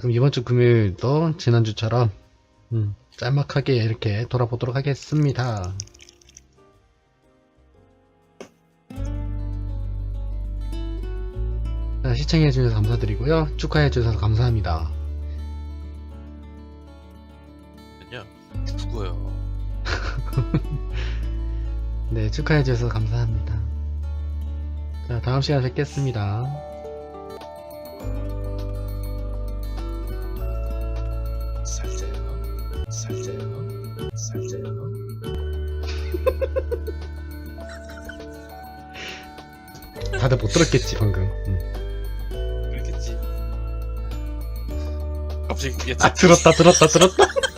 그럼 이번 주 금요일도 지난주처럼 음, 짤막하게 이렇게 돌아보도록 하겠습니다. 자, 시청해주셔서 감사드리고요. 축하해주셔서 감사합니다. 아니야 누구요? 네, 축하해주셔서 감사합니다. 자, 다음 시간에 뵙겠습니다. 살자요 살자요 살자요 다들 못 들었겠지, 방금. 음. 그렇겠지 갑자기 얘 아, 들었다, 들었다, 들었다.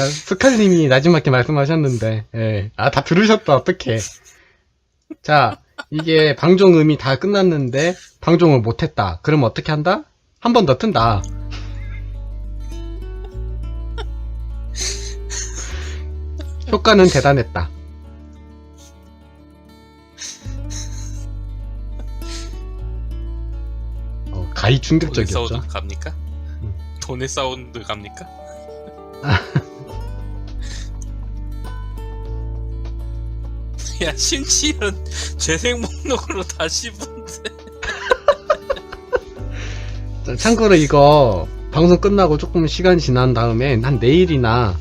스칼님이 나지막히 말씀하셨는데, 예. 아, 다 들으셨다, 어떡해. 자, 이게 방종음이 다 끝났는데, 방종을 못했다. 그럼 어떻게 한다? 한 번 더 튼다. 효과는 대단했다. 어, 가히 돈의 충격적이었죠. 사운드 갑니까? 음. 돈의 사운드 갑니까? 야 심지어는 재생 목록으로 다시 본데 자, 참고로 이거 방송 끝나고 조금 시간 지난 다음에 한 내일이나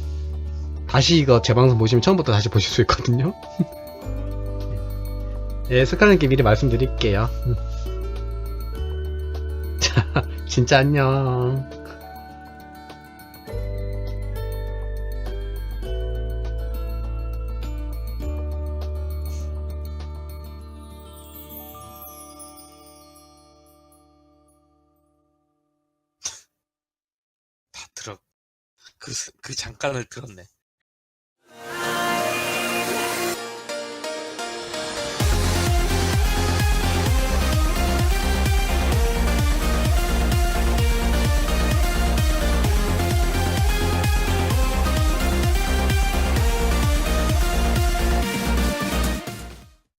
다시 이거 제 방송 보시면 처음부터 다시 보실 수 있거든요. 예, 스칼렛께 미리 말씀드릴게요. 음. 자, 진짜 안녕. 그, 그 잠깐을 들었네